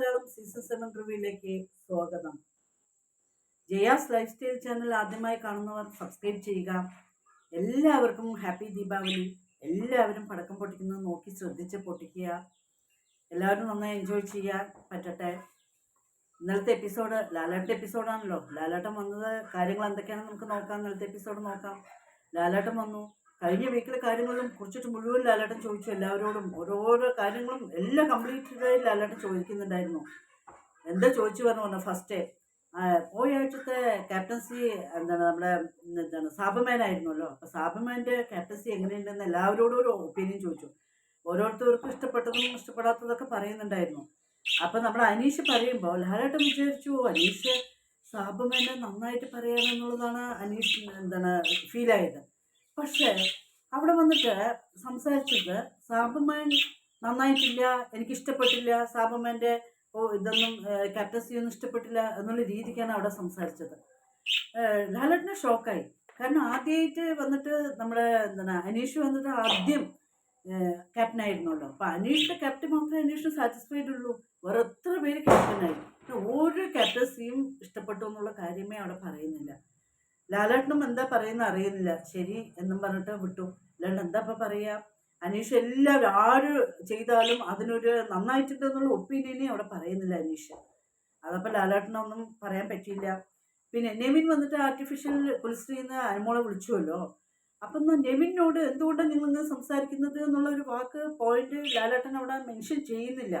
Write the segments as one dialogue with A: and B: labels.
A: Malayalam season seven റിവ്യൂയിലേക്ക് സ്വാഗതം. Jaya's life style channel ആദ്യമായി കാണുന്നവർ സബ്സ്ക്രൈബ് ചെയ്യുക. എല്ലാവർക്കും ഹാപ്പി ദീപാവലി. എല്ലാവരും പടക്കം പൊട്ടിക്കുന്നത് നോക്കി ശ്രദ്ധിച്ച് പൊട്ടിക്കുക. എല്ലാവരും നന്നായി എൻജോയ് ചെയ്യാൻ പറ്റട്ടെ. ഇന്നലത്തെ എപ്പിസോഡ് ലാലേട്ടന്റെ എപ്പിസോഡാണല്ലോ ലാലാട്ടം വന്നത്. കാര്യങ്ങൾ എന്തൊക്കെയാണെന്ന് നമുക്ക് നോക്കാം. ഇന്നലത്തെ എപ്പിസോഡ് നോക്കാം. ലാലാട്ടം വന്നു. കഴിഞ്ഞ വീക്കിലെ കാര്യങ്ങളും കുറിച്ചിട്ട് മുഴുവൻ ലാലേട്ടൻ ചോദിച്ചു. എല്ലാവരോടും ഓരോരോ കാര്യങ്ങളും എല്ലാം കംപ്ലീറ്റ് ലാലേട്ടൻ ചോദിക്കുന്നുണ്ടായിരുന്നു. എന്താ ചോദിച്ചു പറഞ്ഞു പറഞ്ഞു ഫസ്റ്റ് പോയ ആഴ്ചത്തെ ക്യാപ്റ്റൻസി എന്താണ് നമ്മുടെ എന്താണ് സാബുമാൻ ആയിരുന്നല്ലോ. അപ്പോൾ സാബമാന്റെ ക്യാപ്റ്റൻസി എങ്ങനെയുണ്ടെന്ന് എല്ലാവരോടും ഒരു ഒപ്പീനിയൻ ചോദിച്ചു. ഓരോരുത്തർക്കും ഇഷ്ടപ്പെട്ടതും ഇഷ്ടപ്പെടാത്തതൊക്കെ പറയുന്നുണ്ടായിരുന്നു. അപ്പം നമ്മൾ അനീഷ് പറയുമ്പോൾ ലാലേട്ടൻ വിചാരിച്ചു അനീഷ് സാബമാനെ നന്നായിട്ട് പറയാമെന്നുള്ളതാണ് അനീഷ് എന്താണ് ഫീലായത് പക്ഷേ അവിടെ വന്നിട്ട് സംസാരിച്ചത് സാബുമാൻ നന്നായിട്ടില്ല എനിക്ക് ഇഷ്ടപ്പെട്ടില്ല സാബുമാന്റെ ഓ ഇതൊന്നും ക്യാപ്റ്റൻസി ഒന്നും ഇഷ്ടപ്പെട്ടില്ല എന്നുള്ള രീതിക്കാണ് അവിടെ സംസാരിച്ചത്. ലാലട്ടിന് ഷോക്കായി. കാരണം ആദ്യമായിട്ട് വന്നിട്ട് നമ്മുടെ എന്താണ് അനീഷ് വന്നിട്ട് ആദ്യം ക്യാപ്റ്റൻ ആയിരുന്നല്ലോ അപ്പം അനീഷിന്റെ ക്യാപ്റ്റൻ മാത്രമേ അനീഷിന് സാറ്റിസ്ഫൈഡ് ഉള്ളൂ. വേറെ എത്ര പേര് ക്യാപ്റ്റനായി. ഓരോ ക്യാപ്റ്റൻസിയും ഇഷ്ടപ്പെട്ടു എന്നുള്ള കാര്യമേ അവിടെ പറയുന്നില്ല. ലാലേട്ടനും എന്താ പറയുന്ന അറിയുന്നില്ല. ശരി എന്നും പറഞ്ഞിട്ട് വിട്ടു. അല്ലാണ്ട് എന്താ ഇപ്പം പറയുക അനീഷ് എല്ലാവരും ആര് ചെയ്താലും അതിനൊരു നന്നായിട്ടുണ്ട് എന്നുള്ള ഒപ്പീനിയനെ അവിടെ പറയുന്നില്ല അനീഷ്. അതപ്പോൾ ലാലേട്ടനൊന്നും പറയാൻ പറ്റിയില്ല. പിന്നെ നെവിൻ വന്നിട്ട് ആർട്ടിഫിഷ്യൽ കുൽശ്രീന്ന് അനുമോളെ വിളിച്ചുവല്ലോ. അപ്പം നെവിനോട് എന്തുകൊണ്ടാണ് നിങ്ങൾ സംസാരിക്കുന്നത് എന്നുള്ള ഒരു വാക്ക് പോയിന്റ് ലാലേട്ടൻ അവിടെ മെൻഷൻ ചെയ്യുന്നില്ല.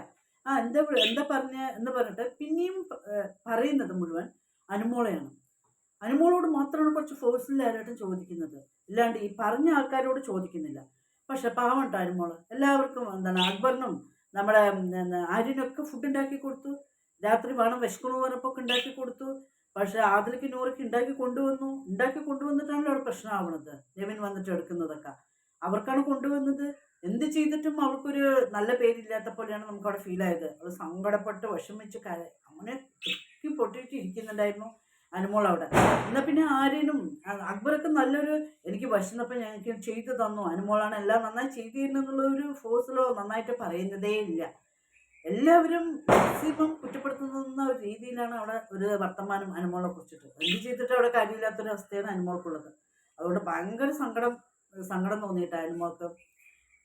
A: ആ എന്താ എന്താ പറഞ്ഞ എന്ന് പറഞ്ഞിട്ട് പിന്നെയും പറയുന്നത് മുഴുവൻ അനുമോളെയാണ്. അനുമോളോട് മാത്രമാണ് കുറച്ച് ഫോഴ്സിൽ ലാലേട്ടൻ ചോദിക്കുന്നത്. ഇല്ലാണ്ട് ഈ പറഞ്ഞ ആൾക്കാരോട് ചോദിക്കുന്നില്ല. പക്ഷെ പാവണ്ട അനുമോൾ. എല്ലാവർക്കും എന്താണ് അക്ബറിനും നമ്മുടെ ആര്യനൊക്കെ ഫുഡ് ഉണ്ടാക്കി കൊടുത്തു. രാത്രി വേണം വിശക്കണു പറഞ്ഞപ്പോൾ ഉണ്ടാക്കി കൊടുത്തു. പക്ഷെ ആദിലേക്ക് നൂറൊക്കെ ഉണ്ടാക്കി കൊണ്ടുവന്നു. ഉണ്ടാക്കി കൊണ്ടുവന്നിട്ടാണല്ലോ അവിടെ പ്രശ്നമാവണത് നെവിൻ വന്നിട്ട് എടുക്കുന്നതൊക്കെ. അവർക്കാണ് കൊണ്ടുവന്നത്. എന്ത് ചെയ്തിട്ടും അവർക്കൊരു നല്ല പേരില്ലാത്ത പോലെയാണ് നമുക്ക് അവിടെ ഫീൽ ആയത്. അത് സങ്കടപ്പെട്ട് വിഷമിച്ച് അങ്ങനെ പൊട്ടി പൊട്ടിയിട്ട് ഇരിക്കുന്നുണ്ടായിരുന്നു. അനുമോൾ അവിടെ എന്നാൽ പിന്നെ ആരേനും അക്ബറൊക്കെ നല്ലൊരു എനിക്ക് വിശന്നപ്പോൾ ഞങ്ങൾക്ക് ചെയ്തു തന്നു. അനുമോളാണ് എല്ലാം നന്നായി ചെയ്തിരുന്നുള്ള ഒരു ഫോഴ്സിലോ നന്നായിട്ട് പറയുന്നതേ ഇല്ല. എല്ലാവരും മാക്സിമം കുറ്റപ്പെടുത്തുന്ന ഒരു രീതിയിലാണ് അവിടെ ഒരു വർത്തമാനം അനുമോളെ കുറിച്ചിട്ട്. എന്ത് ചെയ്തിട്ട് അവിടെ കാര്യമില്ലാത്തൊരു അവസ്ഥയാണ് അനുമോൾക്കുള്ളത്. അതുകൊണ്ട് ഭയങ്കര സങ്കടം സങ്കടം തോന്നിയിട്ട് അനുമോൾക്ക്.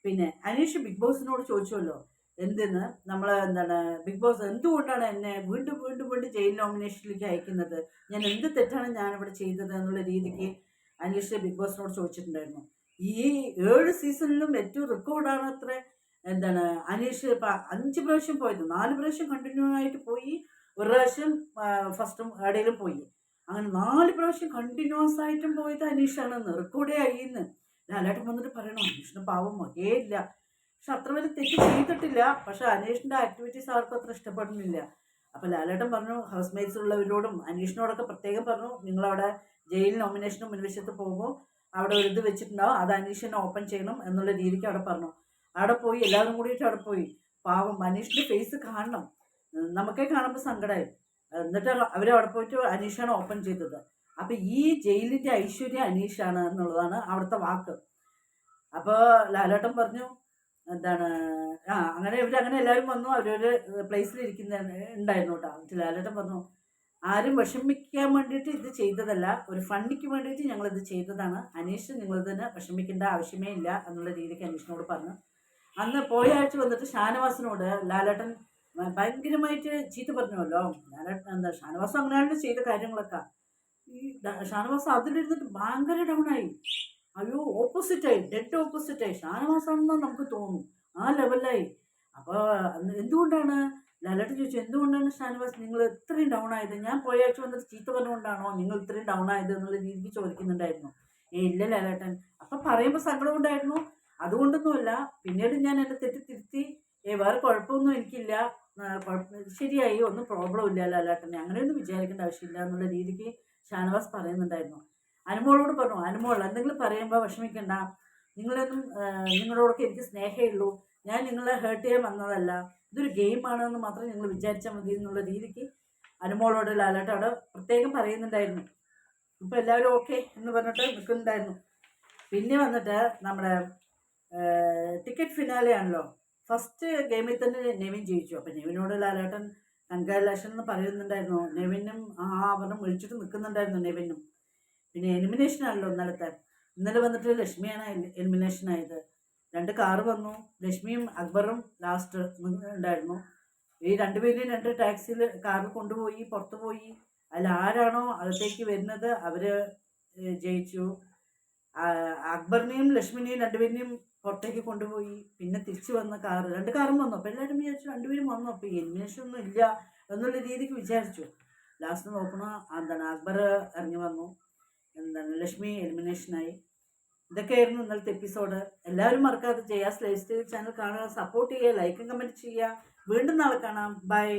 A: പിന്നെ അനീഷ് ബിഗ് ബോസിനോട് ചോദിച്ചുവല്ലോ എന്തെന്ന് നമ്മൾ എന്താണ് ബിഗ് ബോസ് എന്തുകൊണ്ടാണ് എന്നെ വീണ്ടും വീണ്ടും വീണ്ടും ജയിൽ നോമിനേഷനിലേക്ക് അയക്കുന്നത്? ഞാൻ എന്ത് തെറ്റാണ് ഞാനിവിടെ ചെയ്തത് എന്നുള്ള രീതിക്ക് അനീഷ് ബിഗ് ബോസിനോട് ചോദിച്ചിട്ടുണ്ടായിരുന്നു. ഈ ഏഴ് സീസണിലും ഏറ്റവും റെക്കോർഡാണ് അത്ര എന്താണ് അനീഷ് ഇപ്പം അഞ്ച് പ്രാവശ്യം പോയത്. നാല് പ്രാവശ്യം കണ്ടിന്യൂ ആയിട്ട് പോയി. ഒരു പ്രാവശ്യം ഫസ്റ്റും ഇടയിലും പോയി. അങ്ങനെ നാല് പ്രാവശ്യം കണ്ടിന്യൂസ് ആയിട്ടും പോയത് അനീഷാണെന്ന്. റെക്കോർഡേ ആയിന്ന് ലാലേട്ടൻ വന്നിട്ട് പറയണം. അനീഷിന് പാവം മകേ ഇല്ല. പക്ഷെ അത്ര വലിയ തെറ്റ് ചെയ്തിട്ടില്ല. പക്ഷെ അനീഷിന്റെ ആക്ടിവിറ്റീസ് ആർക്കും അത്ര ഇഷ്ടപ്പെടുന്നില്ല. അപ്പോൾ ലാലേട്ടൻ പറഞ്ഞു ഹൗസ് മേറ്റ്സ് ഉള്ളവരോടും അനീഷിനോടൊക്കെ പ്രത്യേകം പറഞ്ഞു നിങ്ങളവിടെ ജയിൽ നോമിനേഷന് മുൻവശത്ത് പോകുമ്പോൾ അവിടെ ഒരു ഇത് വെച്ചിട്ടുണ്ടാവും. അത് അനീഷിനെ ഓപ്പൺ ചെയ്യണം എന്നുള്ള രീതിക്ക് അവിടെ പറഞ്ഞു. അവിടെ പോയി എല്ലാവരും കൂടിയിട്ട് അവിടെ പോയി. പാവം അനീഷിന്റെ ഫേസ് കാണണം. നമുക്കേ കാണുമ്പോൾ സങ്കടമായി എന്നിട്ട് അവരവിടെ പോയിട്ട് അനീഷാണ് ഓപ്പൺ ചെയ്തത്. അപ്പോൾ ഈ ജയിലിന്റെ ഐശ്വര്യം അനീഷാണ് എന്നുള്ളതാണ് അവിടുത്തെ വാക്ക്. അപ്പോൾ ലാലേട്ടൻ പറഞ്ഞു എന്താണ് ആ അങ്ങനെ ഇവർ അങ്ങനെ എല്ലാവരും വന്നു അവരൊരു പ്ലേസിൽ ഇരിക്കുന്ന ഉണ്ടായിരുന്നു കേട്ടോ. ലാലേട്ടൻ പറഞ്ഞു ആരും വിഷമിക്കാൻ വേണ്ടിയിട്ട് ഇത് ചെയ്തതല്ല. ഒരു ഫണ്ടിക്ക് വേണ്ടിയിട്ട് ഞങ്ങളിത് ചെയ്തതാണ്. അനീഷ് നിങ്ങൾ തന്നെ വിഷമിക്കേണ്ട ആവശ്യമേ ഇല്ല എന്നുള്ള രീതിക്ക് അനീഷിനോട് പറഞ്ഞു. അന്ന് പോയ ആഴ്ച വന്നിട്ട് ഷാനവാസിനോട് ലാലേട്ടൻ ഭയങ്കരമായിട്ട് ചീത്ത പറഞ്ഞുവല്ലോ. ലാലേട്ടൻ എന്താ ഷാനവാസ് അങ്ങനെയാണ് ചെയ്ത കാര്യങ്ങളൊക്കെ. ഈ ഷാനവാസം അതിലിരുന്നിട്ട് ഭയങ്കര ഡൗൺ ആയി. അയ്യോ ഓപ്പോസിറ്റായി ഡെറ്റ് ഓപ്പോസിറ്റായി ഷാനവാസാണെന്ന് നമുക്ക് തോന്നും. ആ ലെവലായി അപ്പോൾ എന്തുകൊണ്ടാണ്? ലാലേട്ടൻ ചോദിച്ചു എന്തുകൊണ്ടാണ് ഷാനവാസ് നിങ്ങൾ ഇത്രയും ഡൗൺ ആയത്? ഞാൻ പോയ ആഴ്ച വന്നിട്ട് ചീത്ത പറഞ്ഞുകൊണ്ടാണോ നിങ്ങൾ ഇത്രയും ഡൗൺ ആയത്? എന്നുള്ള രീതിക്ക് ചോദിക്കുന്നുണ്ടായിരുന്നു. ഏ ഇല്ല ലാലേട്ടൻ. അപ്പം പറയുമ്പോൾ സങ്കടം ഉണ്ടായിരുന്നു. അതുകൊണ്ടൊന്നുമല്ല. പിന്നീട് ഞാൻ എന്റെ തെറ്റ് തിരുത്തി ഏ വേറെ കുഴപ്പമൊന്നും എനിക്കില്ല. ശരിയായി. ഒന്നും പ്രോബ്ലം ഇല്ല ലാലേട്ടനെ. അങ്ങനെയൊന്നും വിചാരിക്കേണ്ട ആവശ്യമില്ല എന്നുള്ള രീതിക്ക് ഷാനവാസ് പറയുന്നുണ്ടായിരുന്നു. അനുമോളോട് പറഞ്ഞു അനുമോൾ എന്തെങ്കിലും പറയുമ്പോൾ വിഷമിക്കണ്ട. നിങ്ങളൊന്നും നിങ്ങളോടൊക്കെ എനിക്ക് സ്നേഹമുള്ളൂ ഞാൻ നിങ്ങളെ ഹേർട്ട് ചെയ്യാൻ വന്നതല്ല. ഇതൊരു ഗെയിമാണെന്ന് മാത്രം നിങ്ങൾ വിചാരിച്ചാൽ മതി എന്നുള്ള രീതിക്ക് അനുമോളോട് ലാലേട്ട അവിടെ പ്രത്യേകം പറയുന്നുണ്ടായിരുന്നു. അപ്പോൾ എല്ലാവരും ഓക്കെ എന്ന് പറഞ്ഞിട്ട് നിൽക്കുന്നുണ്ടായിരുന്നു പിന്നെ വന്നിട്ട് നമ്മുടെ ടിക്കറ്റ് ഫിനാലെ ആണല്ലോ. ഫസ്റ്റ് ഗെയിമിൽ തന്നെ നെവിൻ ജയിച്ചു. അപ്പം നെവിനോട് ലാലേട്ടൻ കൺഗ്രാലേഷൻ എന്ന് പറയുന്നുണ്ടായിരുന്നു. നെവിനും ആ അവരും വിളിച്ചിട്ട് നിൽക്കുന്നുണ്ടായിരുന്നു നെവിനും. പിന്നെ എലിമിനേഷൻ ആണല്ലോ ഇന്നലത്തെ. ഇന്നലെ വന്നിട്ട് ലക്ഷ്മിയാണ് എലിമിനേഷൻ ആയത്. രണ്ട് കാറ് വന്നു. ലക്ഷ്മിയും അക്ബറും ലാസ്റ്റ് ഉണ്ടായിരുന്നു. ഈ രണ്ടുപേരെയും രണ്ട് ടാക്സിയിൽ കാറിൽ കൊണ്ടുപോയി പുറത്തു പോയി. അതിൽ ആരാണോ അകത്തേക്ക് വരുന്നത് അവർ ജയിച്ചു. അക്ബറിനെയും ലക്ഷ്മിനെയും രണ്ടുപേരെയും പുറത്തേക്ക് കൊണ്ടുപോയി. പിന്നെ തിരിച്ചു വന്ന കാറ് രണ്ട് കാറും വന്നു. അപ്പോൾ എല്ലാവരും വിചാരിച്ചു രണ്ടുപേരും വന്നു. അപ്പോൾ എലിമിനേഷൻ ഒന്നും ഇല്ല എന്നുള്ള രീതിക്ക് വിചാരിച്ചു. ലാസ്റ്റ് നോക്കണോ? എന്താണ്? അക്ബർ ഇറങ്ങി വന്നു. എന്താണ് ലക്ഷ്മി എലിമിനേഷനായി ഇതൊക്കെയായിരുന്നു ഇന്നലത്തെ എപ്പിസോഡ് എല്ലാവരും മറക്കാതെ ചെയ്യുക സ്ലൈസ് സ്റ്റൈൽ ചാനൽ കാണുക സപ്പോർട്ട് ചെയ്യുക ലൈക്കും കമന്റ് ചെയ്യുക. വീണ്ടും നാളെ കാണാം. ബൈ